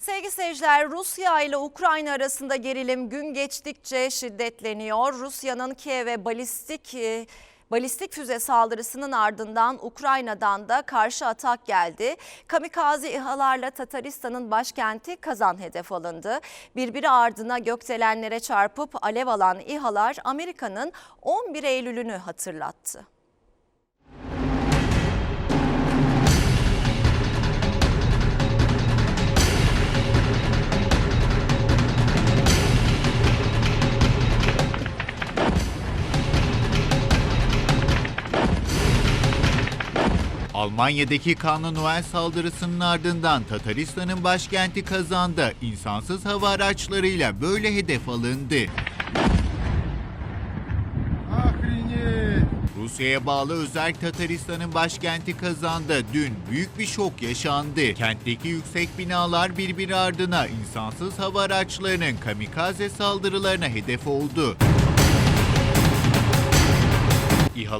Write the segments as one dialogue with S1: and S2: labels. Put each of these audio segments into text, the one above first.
S1: Sevgili seyirciler, Rusya ile Ukrayna arasında gerilim gün geçtikçe şiddetleniyor. Rusya'nın Kiev'e balistik e, balistik füze saldırısının ardından Ukrayna'dan da karşı atak geldi. Kamikaze İHA'larla Tataristan'ın başkenti Kazan hedef alındı. Birbiri ardına gökdelenlere çarpıp alev alan İHA'lar Amerika'nın 11 Eylül'ünü hatırlattı.
S2: Almanya'daki kanlı Noel saldırısının ardından Tataristan'ın başkenti Kazan'da insansız hava araçlarıyla böyle hedef alındı. Rusya'ya bağlı özel Tataristan'ın başkenti Kazan'da dün büyük bir şok yaşandı. Kentteki yüksek binalar birbiri ardına insansız hava araçlarının kamikaze saldırılarına hedef oldu.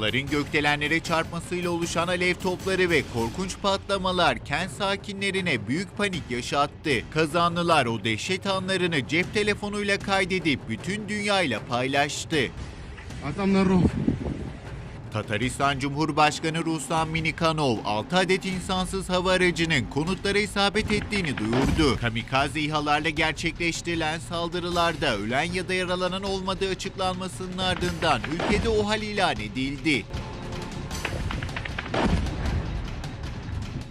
S2: Binaların gökdelenlere çarpmasıyla oluşan alev topları ve korkunç patlamalar kent sakinlerine büyük panik yaşattı. Kazanlılar o dehşet anlarını cep telefonuyla kaydedip bütün dünyayla paylaştı.
S3: Adamlar ruh.
S2: Tataristan Cumhurbaşkanı Ruslan Minikanov 6 adet insansız hava aracının konutlara isabet ettiğini duyurdu. Kamikaze İHA'larla gerçekleştirilen saldırılarda ölen ya da yaralanan olmadığı açıklanmasının ardından ülkede OHAL ilan edildi.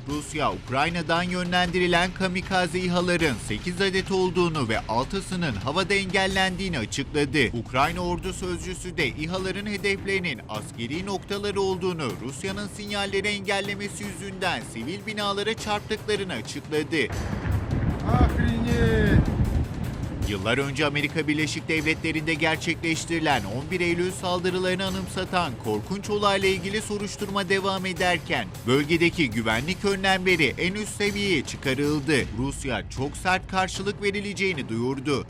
S2: Rusya, Ukrayna'dan yönlendirilen kamikaze İHA'ların 8 adet olduğunu ve 6'sının havada engellendiğini açıkladı. Ukrayna ordu sözcüsü de İHA'ların hedeflerinin askeri noktalar olduğunu, Rusya'nın sinyalleri engellemesi yüzünden sivil binalara çarptıklarını açıkladı.
S3: Aferin
S2: Yıllar önce Amerika Birleşik Devletleri'nde gerçekleştirilen 11 Eylül saldırılarını anımsatan korkunç olayla ilgili soruşturma devam ederken bölgedeki güvenlik önlemleri en üst seviyeye çıkarıldı. Rusya çok sert karşılık verileceğini duyurdu.